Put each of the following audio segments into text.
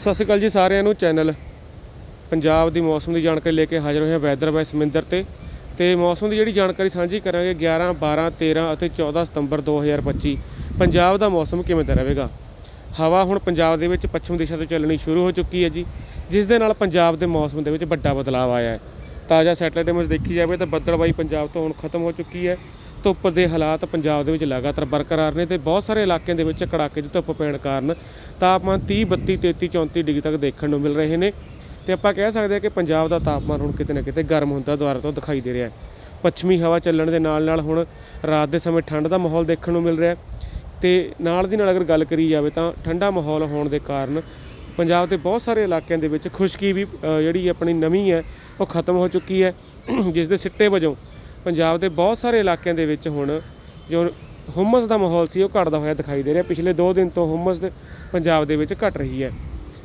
ਸਤਿ ਸ਼੍ਰੀ ਅਕਾਲ ਜੀ ਸਾਰਿਆਂ ਨੂੰ, ਚੈਨਲ ਪੰਜਾਬ ਦੀ ਮੌਸਮ ਦੀ ਜਾਣਕਾਰੀ ਲੈ ਕੇ ਹਾਜ਼ਰ ਹੋਏ ਹਾਂ ਵੈਦਰ ਬਾਈ ਸਮਿੰਦਰ ਤੇ। ਤੇ ਮੌਸਮ ਦੀ ਜਿਹੜੀ ਜਾਣਕਾਰੀ ਸਾਂਝੀ ਕਰਾਂਗੇ 11 12 13 ਅਤੇ 14 ਸਤੰਬਰ 2025 ਪੰਜਾਬ ਦਾ ਮੌਸਮ ਕਿਵੇਂ ਦਾ ਰਹੇਗਾ? ਹਵਾ ਹੁਣ ਪੰਜਾਬ ਦੇ ਵਿੱਚ ਪੱਛਮ ਦਿਸ਼ਾ ਤੋਂ ਚੱਲਣੀ ਸ਼ੁਰੂ ਹੋ ਚੁੱਕੀ ਹੈ ਜੀ, ਜਿਸ ਦੇ ਨਾਲ ਪੰਜਾਬ ਦੇ ਮੌਸਮ ਦੇ ਵਿੱਚ ਵੱਡਾ ਬਦਲਾਅ ਆਇਆ ਹੈ। ਤਾਜ਼ਾ ਸੈਟਲਾਈਟ ਇਮੇਜ ਦੇਖੀ ਜਾਵੇ ਤਾਂ ਬੱਦਲਬਾਈ ਪੰਜਾਬ ਤੋਂ ਹੁਣ ਖਤਮ ਹੋ ਚੁੱਕੀ ਹੈ। ਧੁੱਪ ਦੇ ਹਾਲਾਤ ਪੰਜਾਬ ਦੇ ਵਿੱਚ ਲਗਾਤਾਰ ਬਰਕਰਾਰ ਨੇ ਤੇ ਬਹੁਤ ਸਾਰੇ ਇਲਾਕਿਆਂ ਦੇ ਵਿੱਚ ਕੜਾਕੇ ਦੀ ਧੁੱਪ ਪੈਣ ਕਾਰਨ ਤਾਪਮਾਨ 30 32 33 34 ਡਿਗਰੀ ਤੱਕ ਦੇਖਣ ਨੂੰ ਮਿਲ ਰਹੇ ਨੇ। ਤੇ ਆਪਾਂ ਕਹਿ ਸਕਦੇ ਹਾਂ ਕਿ ਪੰਜਾਬ ਦਾ ਤਾਪਮਾਨ ਹੁਣ ਕਿਤੇ ਨਾ ਕਿਤੇ ਗਰਮ ਹੁੰਦਾ ਦੁਆਰਾ ਤੋਂ ਦਿਖਾਈ ਦੇ ਰਿਹਾ ਹੈ। ਪੱਛਮੀ ਹਵਾ ਚੱਲਣ ਦੇ ਨਾਲ ਨਾਲ ਹੁਣ ਰਾਤ ਦੇ ਸਮੇਂ ਠੰਡ ਦਾ ਮਾਹੌਲ ਦੇਖਣ ਨੂੰ ਮਿਲ ਰਿਹਾ ਹੈ। ਤੇ ਨਾਲ ਦੀ ਨਾਲ ਅਗਰ ਗੱਲ ਕਰੀ ਜਾਵੇ ਤਾਂ ਠੰਡਾ ਮਾਹੌਲ ਹੋਣ ਦੇ ਕਾਰਨ ਪੰਜਾਬ ਦੇ ਬਹੁਤ ਸਾਰੇ ਇਲਾਕਿਆਂ ਦੇ ਵਿੱਚ ਖੁਸ਼ਕੀ ਵੀ ਜਿਹੜੀ ਆਪਣੀ ਨਮੀ ਹੈ, ਉਹ ਖਤਮ ਹੋ ਚੁੱਕੀ ਹੈ। ਜਿਸ ਦੇ ਸਿੱਟੇ ਵਜੋਂ ਪੰਜਾਬ ਦੇ ਬਹੁਤ ਸਾਰੇ ਇਲਾਕਿਆਂ ਦੇ ਵਿੱਚ ਹੁਣ ਜੋ ਹੁਮਸ ਦਾ ਮਾਹੌਲ ਸੀ, ਉਹ ਘਟਦਾ ਹੋਇਆ ਦਿਖਾਈ ਦੇ ਰਿਹਾ। ਪਿਛਲੇ 2 ਦਿਨ ਤੋਂ ਹੁਮਸ ਪੰਜਾਬ ਦੇ ਵਿੱਚ ਘਟ ਰਹੀ ਹੈ।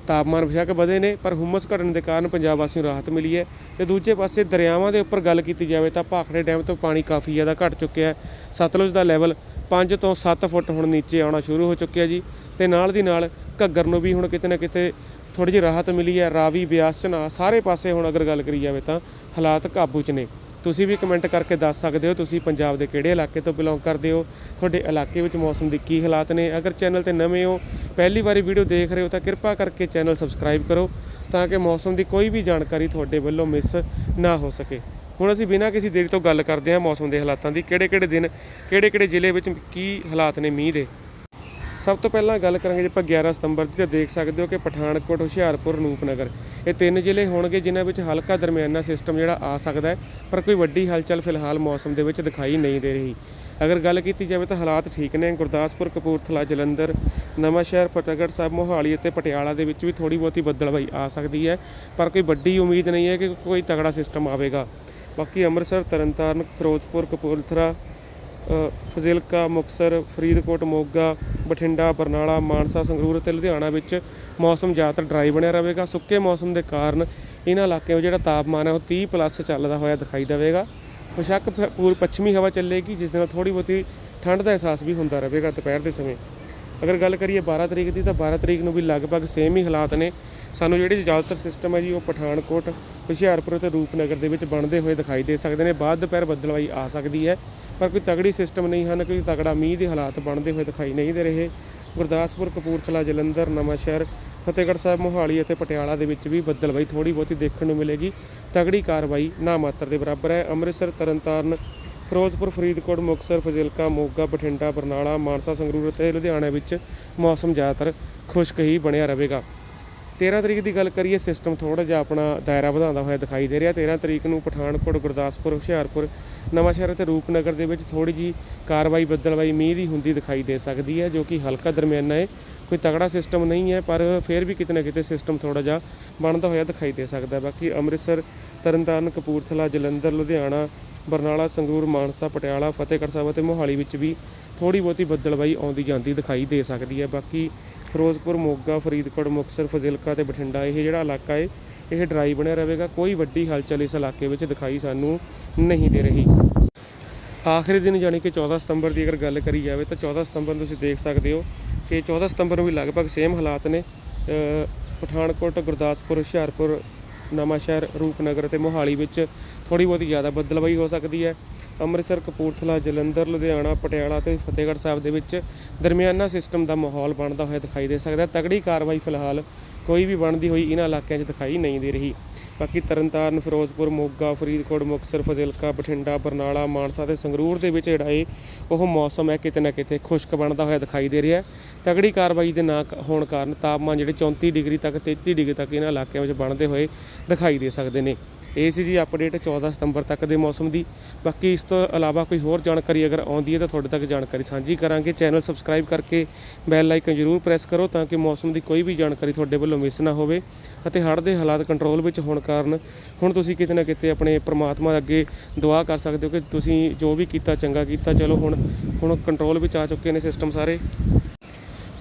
ਤਾਪਮਾਨ ਬੇਸ਼ੱਕ ਵਧੇ ਨੇ, ਪਰ ਹੁਮਸ ਘਟਣ ਦੇ ਕਾਰਨ ਪੰਜਾਬ ਵਾਸੀਆਂ ਨੂੰ ਰਾਹਤ ਮਿਲੀ ਹੈ। ਤੇ ਦੂਜੇ ਪਾਸੇ ਦਰਿਆਵਾਂ ਦੇ ਉੱਪਰ ਗੱਲ ਕੀਤੀ ਜਾਵੇ ਤਾਂ ਭਾਖੜੇ ਡੈਮ ਤੋਂ ਪਾਣੀ ਕਾਫੀ ਜ਼ਿਆਦਾ ਘਟ ਚੁੱਕਿਆ ਹੈ। ਸਤਲੁਜ ਦਾ ਲੈਵਲ 5 ਤੋਂ 7 ਫੁੱਟ ਹੁਣ ਨੀਚੇ ਆਉਣਾ ਸ਼ੁਰੂ ਹੋ ਚੁੱਕਿਆ ਜੀ। ਤੇ ਨਾਲ ਦੀ ਨਾਲ ਘੱਗਰ ਨੂੰ ਵੀ ਹੁਣ ਕਿਤੇ ਨਾ ਕਿਤੇ ਥੋੜੀ ਜਿਹੀ ਰਾਹਤ ਮਿਲੀ ਹੈ। ਰਾਵੀ, ਬਿਆਸ ਚਨਾ ਸਾਰੇ ਪਾਸੇ ਹੁਣ ਅਗਰ ਗੱਲ ਕਰੀ ਜਾਵੇ ਤਾਂ ਹਾਲਾਤ ਕਾਬੂ 'ਚ ਨੇ। ਤੁਸੀਂ ਵੀ ਕਮੈਂਟ ਕਰਕੇ ਦੱਸ ਸਕਦੇ ਹੋ ਤੁਸੀਂ ਪੰਜਾਬ ਦੇ ਕਿਹੜੇ ਇਲਾਕੇ ਤੋਂ ਬਿਲੋਂਗ ਕਰਦੇ ਹੋ, ਤੁਹਾਡੇ ਇਲਾਕੇ ਵਿੱਚ ਮੌਸਮ ਦੇ ਕੀ ਹਾਲਾਤ ਨੇ। ਅਗਰ ਚੈਨਲ ਤੇ ਨਵੇਂ ਹੋ, ਪਹਿਲੀ ਵਾਰੀ ਵੀਡੀਓ ਦੇਖ ਰਹੇ ਹੋ ਤਾਂ ਕਿਰਪਾ ਕਰਕੇ ਚੈਨਲ ਸਬਸਕ੍ਰਾਈਬ ਕਰੋ ਤਾਂ ਕਿ ਮੌਸਮ ਦੀ ਕੋਈ ਵੀ ਜਾਣਕਾਰੀ ਤੁਹਾਡੇ ਵੱਲੋਂ ਮਿਸ ਨਾ ਹੋ ਸਕੇ। ਹੁਣ ਅਸੀਂ ਬਿਨਾਂ ਕਿਸੇ ਦੇਰੀ ਤੋਂ ਗੱਲ ਕਰਦੇ ਹਾਂ ਮੌਸਮ ਦੇ ਹਾਲਾਤਾਂ ਦੀ ਕਿਹੜੇ ਕਿਹੜੇ ਦਿਨ ਕਿਹੜੇ ਕਿਹੜੇ ਜ਼ਿਲ੍ਹੇ ਵਿੱਚ ਕੀ ਹਾਲਾਤ ਨੇ ਮੀਂਹ ਦੇ। ਸਭ ਤੋਂ ਪਹਿਲਾਂ ਗੱਲ ਕਰਾਂਗੇ ਜੇ ਆਪਾਂ 11 ਸਤੰਬਰ ਦੀ ਤਾਂ ਦੇਖ ਸਕਦੇ ਹੋ ਕਿ ਪਠਾਨਕੋਟ, ਹੁਸ਼ਿਆਰਪੁਰ, ਰੂਪਨਗਰ, ਇਹ ਤਿੰਨ ਜ਼ਿਲ੍ਹੇ ਹੋਣਗੇ ਜਿਨ੍ਹਾਂ ਵਿੱਚ ਹਲਕਾ ਦਰਮਿਆਨਾ ਸਿਸਟਮ ਜਿਹੜਾ ਆ ਸਕਦਾ ਹੈ, ਪਰ ਕੋਈ ਵੱਡੀ ਹਲਚਲ ਫਿਲਹਾਲ ਮੌਸਮ ਦੇ ਵਿੱਚ ਦਿਖਾਈ ਨਹੀਂ ਦੇ ਰਹੀ। ਅਗਰ ਗੱਲ ਕੀਤੀ ਜਾਵੇ ਤਾਂ ਹਾਲਾਤ ਠੀਕ ਨੇ, ਗੁਰਦਾਸਪੁਰ, ਕਪੂਰਥਲਾ, ਜਲੰਧਰ, ਨਵਾਂਸ਼ਹਿਰ, ਫਤਿਹਗੜ੍ਹ ਸਾਹਿਬ, ਮੋਹਾਲੀ ਅਤੇ ਪਟਿਆਲਾ ਦੇ ਵਿੱਚ ਵੀ ਥੋੜੀ ਬਹੁਤੀ ਬੱਦਲਬਾਈ ਆ ਸਕਦੀ ਹੈ, ਪਰ ਕੋਈ ਵੱਡੀ ਉਮੀਦ ਨਹੀਂ ਹੈ ਕਿ ਕੋਈ ਤਗੜਾ ਸਿਸਟਮ ਆਵੇਗਾ। ਬਾਕੀ ਅੰਮ੍ਰਿਤਸਰ, ਤਰਨਤਾਰਨ, ਫਿਰੋਜ਼ਪੁਰ, ਕਪੂਰਥਲਾ ਫਜ਼ਿਲਕਾ ਮੁਕਸਰ, ਫਰੀਦਕੋਟ, ਮੋਗਾ, ਬਠਿੰਡਾ, ਬਰਨਾਲਾ, ਮਾਨਸਾ, ਸੰਗਰੂਰ ਅਤੇ ਲੁਧਿਆਣਾ ਵਿੱਚ ਮੌਸਮ ਜ਼ਿਆਦਾਤਰ ਡਰਾਈ ਬਣਿਆ ਰਹੇਗਾ। ਸੁੱਕੇ ਮੌਸਮ ਦੇ ਕਾਰਨ ਇਹਨਾਂ ਇਲਾਕਿਆਂ ਵਿੱਚ ਜਿਹੜਾ ਤਾਪਮਾਨ ਹੈ ਉਹ 30 ਪਲੱਸ ਚੱਲਦਾ ਹੋਇਆ ਦਿਖਾਈ ਦੇਵੇਗਾ। ਬੇਸ਼ੱਕ ਪੂਰ ਪੱਛਮੀ ਹਵਾ ਚੱਲੇਗੀ, ਜਿਸ ਦੇ ਨਾਲ ਥੋੜੀ ਬਹੁਤੀ ਠੰਡ ਦਾ ਅਹਿਸਾਸ ਵੀ ਹੁੰਦਾ ਰਹੇਗਾ ਦੁਪਹਿਰ ਦੇ ਸਮੇਂ। ਅਗਰ ਗੱਲ ਕਰੀਏ 12 ਤਰੀਕ ਦੀ, ਤਾਂ 12 ਤਰੀਕ ਨੂੰ ਵੀ ਲਗਭਗ ਸੇਮ ਹੀ ਹਾਲਾਤ ਨੇ। ਸਾਨੂੰ ਜਿਹੜੇ ਜ਼ਿਆਦਾਤਰ ਸਿਸਟਮ ਹੈ ਜੀ, ਉਹ ਪਠਾਨਕੋਟ ਹੁਸ਼ਿਆਰਪੁਰ ਅਤੇ ਰੂਪਨਗਰ ਦੇ ਵਿੱਚ ਬਣਦੇ ਹੋਏ ਦਿਖਾਈ ਦੇ ਸਕਦੇ ਨੇ। ਬਾਅਦ ਦੁਪਹਿਰ ਬੱਦਲਵਾਈ ਆ ਸਕਦੀ ਹੈ, ਪਰ ਕੋਈ ਤਗੜੀ ਸਿਸਟਮ ਨਹੀਂ ਹਨ, ਕੋਈ ਤਗੜਾ ਮੀਂਹ ਦੇ ਹਾਲਾਤ ਬਣਦੇ ਹੋਏ ਦਿਖਾਈ ਨਹੀਂ ਦੇ ਰਹੇ। ਗੁਰਦਾਸਪੁਰ, ਕਪੂਰਥਲਾ, ਜਲੰਧਰ, ਨਵਾਂਸ਼ਹਿਰ, ਫਤਿਹਗੜ੍ਹ ਸਾਹਿਬ, ਮੋਹਾਲੀ ਅਤੇ ਪਟਿਆਲਾ ਦੇ ਵਿੱਚ ਵੀ ਬੱਦਲਵਾਈ ਥੋੜੀ ਬਹੁਤੀ ਦੇਖਣ ਨੂੰ ਮਿਲੇਗੀ। ਤਗੜੀ ਕਾਰਵਾਈ ਨਾ ਮਾਤਰ ਦੇ ਬਰਾਬਰ ਹੈ। ਅੰਮ੍ਰਿਤਸਰ, ਤਰਨਤਾਰਨ, ਫਿਰੋਜ਼ਪੁਰ, ਫਰੀਦਕੋਟ, ਮੁਕਤਸਰ, ਫਜ਼ਿਲਕਾ, ਮੋਗਾ, ਬਠਿੰਡਾ, ਬਰਨਾਲਾ, ਮਾਨਸਾ, ਸੰਗਰੂਰ ਅਤੇ ਲੁਧਿਆਣਾ ਵਿੱਚ ਮੌਸਮ ਜ਼ਿਆਦਾਤਰ ਖੁਸ਼ਕ ਹੀ ਬਣਿਆ ਰਹੇਗਾ। 13 ਤਰੀਕ ਦੀ ਗੱਲ ਕਰੀਏ ਸਿਸਟਮ ਥੋੜਾ ਜਿਹਾ ਆਪਣਾ ਦਾਇਰਾ ਵਧਾਉਂਦਾ ਹੋਇਆ ਦਿਖਾਈ ਦੇ ਰਿਹਾ। 13 ਤਰੀਕ ਨੂੰ ਪਠਾਨਕੋਟ, ਗੁਰਦਾਸਪੁਰ, ਹੁਸ਼ਿਆਰਪੁਰ, ਨਵਾਂਸ਼ਹਿਰ ਅਤੇ ਰੂਪਨਗਰ ਦੇ ਵਿੱਚ ਥੋੜੀ ਜੀ ਕਾਰਵਾਈ, ਬੱਦਲਵਾਈ, ਮੀਂਹ ਦੀ ਹੁੰਦੀ ਦਿਖਾਈ ਦੇ ਸਕਦੀ ਹੈ, ਜੋ ਕਿ ਹਲਕਾ ਦਰਮਿਆਨਾ ਹੈ। ਕੋਈ ਤਗੜਾ ਸਿਸਟਮ ਨਹੀਂ ਹੈ, ਪਰ ਫਿਰ ਵੀ ਕਿਤੇ ਨਾ ਕਿਤੇ ਸਿਸਟਮ ਥੋੜਾ ਜਿਹਾ ਬਣਦਾ ਹੋਇਆ ਦਿਖਾਈ ਦੇ ਸਕਦਾ ਬਾਕੀ ਅੰਮ੍ਰਿਤਸਰ, ਤਰਨਤਾਰਨ, ਕਪੂਰਥਲਾ, ਜਲੰਧਰ, ਲੁਧਿਆਣਾ, ਬਰਨਾਲਾ, ਸੰਗਰੂਰ, ਮਾਨਸਾ, ਪਟਿਆਲਾ, ਫਤਿਹਗੜ੍ਹ ਸਾਹਿਬ ਅਤੇ ਮੋਹਾਲੀ ਵਿੱਚ ਵੀ ਥੋੜੀ ਬਹੁਤੀ ਬੱਦਲਬਾਈ ਆਉਂਦੀ ਜਾਂਦੀ ਦਿਖਾਈ ਦੇ ਸਕਦੀ ਹੈ। ਬਾਕੀ ਫਿਰੋਜ਼ਪੁਰ, ਮੋਗਾ, ਫਰੀਦਕੋਟ, ਮੁਕਤਸਰ, ਫਜ਼ਿਲਕਾ ਤੇ ਬਠਿੰਡਾ ਇਹ ਜਿਹੜਾ ਇਲਾਕਾ ਹੈ ਇਹ ਡਰਾਈ ਬਣਿਆ ਰਹੇਗਾ। ਕੋਈ ਵੱਡੀ ਹਲਚਲ ਇਸ ਇਲਾਕੇ ਵਿੱਚ ਦਿਖਾਈ ਸਾਨੂੰ ਨਹੀਂ ਦੇ ਰਹੀ। ਆਖਰੀ ਦਿਨ ਯਾਨੀ ਕਿ 14 ਸਤੰਬਰ ਦੀ ਅਗਰ ਗੱਲ ਕਰੀ ਜਾਵੇ ਤਾਂ 14 ਸਤੰਬਰ ਨੂੰ ਤੁਸੀਂ ਦੇਖ ਸਕਦੇ ਹੋ ਕਿ 14 ਸਤੰਬਰ ਨੂੰ ਵੀ ਲਗਭਗ ਸੇਮ ਹਾਲਾਤ ਨੇ। ਪਠਾਨਕੋਟ, ਗੁਰਦਾਸਪੁਰ, ਹੁਸ਼ਿਆਰਪੁਰ ਨਵਾਂਸ਼ਹਿਰ ਰੂਪਨਗਰ ਅਤੇ ਮੋਹਾਲੀ ਵਿੱਚ ਥੋੜੀ ਬਹੁਤੀ ਜ਼ਿਆਦਾ ਬੱਦਲਬਾਈ ਹੋ ਸਕਦੀ ਹੈ। ਅੰਮ੍ਰਿਤਸਰ, ਕਪੂਰਥਲਾ, ਜਲੰਧਰ, ਲੁਧਿਆਣਾ, ਪਟਿਆਲਾ ਤੇ ਫਤਿਹਗੜ੍ਹ ਸਾਹਿਬ ਦੇ ਵਿੱਚ ਦਰਮਿਆਨਾ ਸਿਸਟਮ ਦਾ ਮਾਹੌਲ ਬਣਦਾ ਹੋਇਆ ਦਿਖਾਈ ਦੇ ਸਕਦਾ ਹੈ। ਤਗੜੀ ਕਾਰਵਾਈ ਫਿਲਹਾਲ ਕੋਈ ਵੀ ਬਣਦੀ ਹੋਈ ਇਹਨਾਂ ਇਲਾਕਿਆਂ 'ਚ ਦਿਖਾਈ ਨਹੀਂ ਦੇ ਰਹੀ। ਬਾਕੀ ਤਰਨਤਾਰਨ, ਫਿਰੋਜ਼ਪੁਰ, ਮੋਗਾ, ਫਰੀਦਕੋਟ, ਮੁਕਤਸਰ, ਫਜ਼ਿਲਕਾ, ਬਠਿੰਡਾ, ਬਰਨਾਲਾ, ਮਾਨਸਾ ਤੇ ਸੰਗਰੂਰ ਦੇ ਵਿੱਚ ਜਿਹੜਾ ਇਹ, ਉਹ ਮੌਸਮ ਹੈ ਕਿਤੇ ਨਾ ਕਿਤੇ ਖੁਸ਼ਕ ਬਣਦਾ ਹੋਇਆ ਦਿਖਾਈ ਦੇ ਰਿਹਾ ਹੈ। ਤਗੜੀ ਕਾਰਵਾਈ ਦੇ ਨਾ ਕ- ਹੋਣ ਕਾਰਨ ਤਾਪਮਾਨ ਜਿਹੜੇ 34 ਡਿਗਰੀ ਤੱਕ 33 ਡਿਗਰੀ ਤੱਕ ਇਹਨਾਂ ਇਲਾਕਿਆਂ ਵਿੱਚ ਬਣਦੇ ਹੋਏ ਦਿਖਾਈ ਦੇ ਸਕਦੇ ਨੇ। ਇਹ ਸੀ ਜੀ ਅਪਡੇਟ 14 ਸਤੰਬਰ ਤੱਕ ਦੇ ਮੌਸਮ ਦੀ। ਬਾਕੀ ਇਸ ਤੋਂ ਇਲਾਵਾ ਕੋਈ ਹੋਰ ਜਾਣਕਾਰੀ ਅਗਰ ਆਉਂਦੀ ਹੈ ਤਾਂ ਤੁਹਾਡੇ ਤੱਕ ਜਾਣਕਾਰੀ ਸਾਂਝੀ ਕਰਾਂਗੇ। ਚੈਨਲ ਸਬਸਕ੍ਰਾਈਬ ਕਰਕੇ ਬੈਲ ਆਈਕਨ ਜ਼ਰੂਰ ਪ੍ਰੈਸ ਕਰੋ ਤਾਂ ਕਿ ਮੌਸਮ ਦੀ ਕੋਈ ਵੀ ਜਾਣਕਾਰੀ ਤੁਹਾਡੇ ਵੱਲੋਂ ਮਿਸ ਨਾ ਹੋਵੇ ਅਤੇ ਹੜ੍ਹ ਦੇ ਹਾਲਾਤ ਕੰਟਰੋਲ ਵਿੱਚ ਹੋਣ ਕਾਰਨ ਹੁਣ ਤੁਸੀਂ ਕਿਤੇ ਨਾ ਕਿਤੇ ਆਪਣੇ ਪ੍ਰਮਾਤਮਾ ਅੱਗੇ ਦੁਆ ਕਰ ਸਕਦੇ ਹੋ ਕਿ ਤੁਸੀਂ ਜੋ ਵੀ ਕੀਤਾ, ਚੰਗਾ ਕੀਤਾ, ਚਲੋ ਹੁਣ ਹੁਣ ਕੰਟਰੋਲ ਵਿੱਚ ਆ ਚੁੱਕੇ ਨੇ ਸਿਸਟਮ ਸਾਰੇ।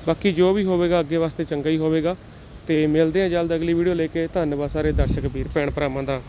ਬਾਕੀ ਜੋ ਵੀ ਹੋਵੇਗਾ ਅੱਗੇ ਵਾਸਤੇ ਚੰਗਾ ਹੀ ਹੋਵੇਗਾ। ਤੇ ਮਿਲਦੇ ਹਾਂ ਜਲਦ ਅਗਲੀ ਵੀਡੀਓ ਲੈ ਕੇ। ਧੰਨਵਾਦ ਸਾਰੇ ਦਰਸ਼ਕ, ਵੀਰ, ਭੈਣ ਭਰਾਵਾਂ ਦਾ।